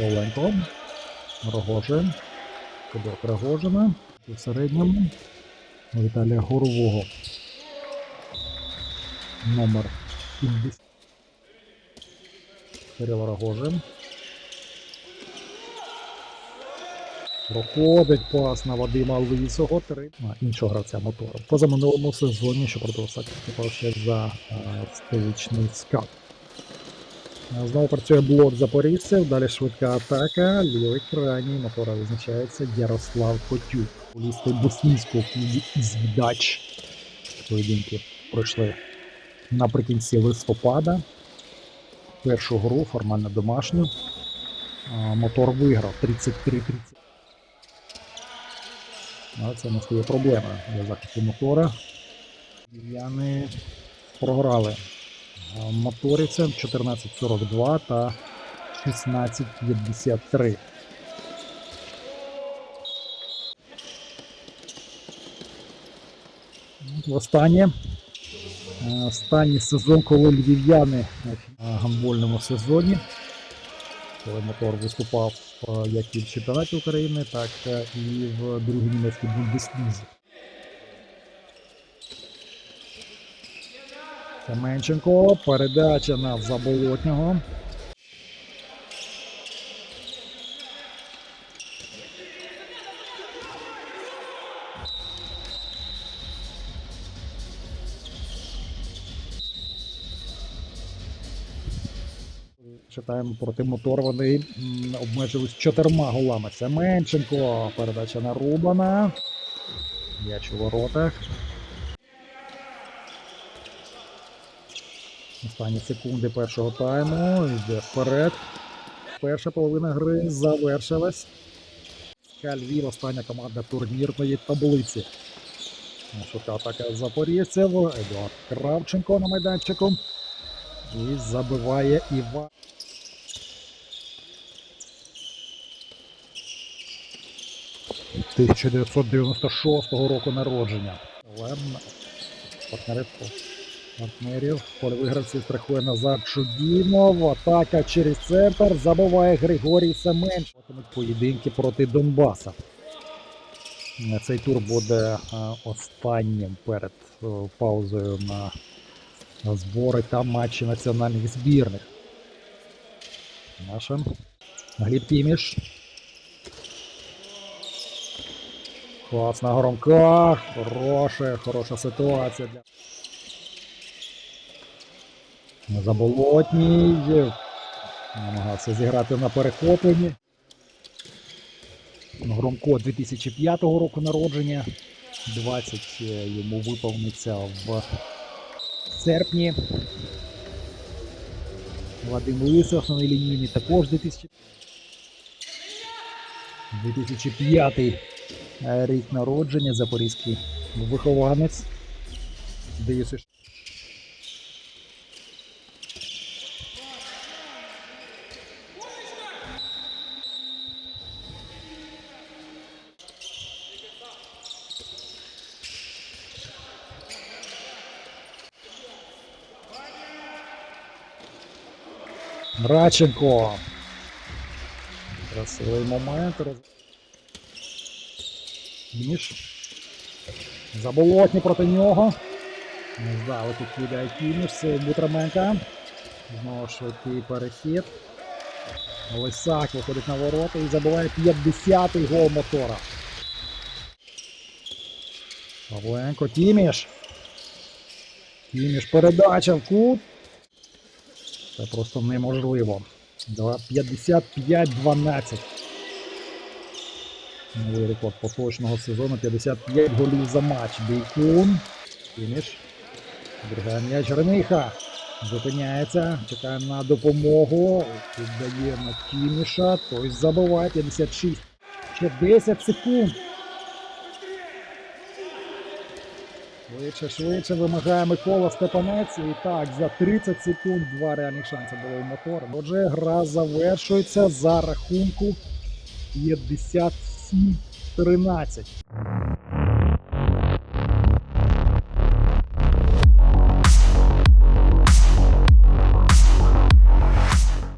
Оленко. Рогожин. Кидок Рогожина. У середньому. Віталія Горового. Номер 70. Кирило Рогожин. Проходить пас на Вадима Лисого. Три. А, іншого гравця мотора. В позаминулому сезоні, що проти ще за столичний скат. А, Знову працює блок запорізців, далі швидка атака. Лівий крайній мотора визначається Ярослав Котюк. Боснійського клубу «Ізвідач». Поєдинки пройшли наприкінці листопада. Першу гру, формально домашню. Мотор виграв 33-30. Але це не стає проблемою для захисту мотора. Львів'яни програли а, моторівцям 14.42 та 16.53. От Востаннє. Е, Останній сезон, коли львів'яни в гандбольному сезоні, коли мотор виступав як і в чемпіонаті України, так і в другій німецькій Бундеслізі. Семенченко, передача на заболотнього. Читаємо проти мотор. Вони обмежились чотирма голами. Семенченко. Передача на Рубана. М'яч у воротах. Останні секунди першого тайму. Йде вперед. Перша половина гри завершилась. Кальвір, остання команда турнірної таблиці. Шука атака запорізців. Едуард Кравченко на майданчику. І забиває Іван. – 1996 року народження. Лем партнерів партнерів. Польовий гравців страхує назад Чудінов. Атака через центр. Забиває Григорій Семенч. Поєдинки проти Донбаса. Е, Цей тур буде е, останнім перед е, паузою на збори та матчі національних збірних. Наша Гліб Тіміш. Клас на громках. Хороша, хороша ситуація для. Заболотній. Намагався зіграти на перехопленні. Громко 2005 року народження. 20 йому виповниться в серпні. Вадим Лисов, основний лінійний також 2000... 2005 е, рік народження, запорізький вихованець. Здається, Раченко. Красивий момент. Ніж. Заболотні проти нього. Здалеку кидає Кіміш, це Бутраменка. Знову швидкий перехід. Лисак виходить на ворота і забиває 50-й гол мотора. Павленко, Тіміш. Тіміш передача в кут. Це просто неможливо. 55-12. Новий рекорд поточного сезону 55 голів за матч. Бійкун. Фініш. Зберігає м'яч Рениха. Зупиняється. Чекає на допомогу. Віддає на Кіміша. Той забиває 56. Ще 10 секунд. Швидше, швидше вимагає Микола Степанець. І так, за 30 секунд два реальних шанси було у мотора. Отже, гра завершується за рахунку 57-13.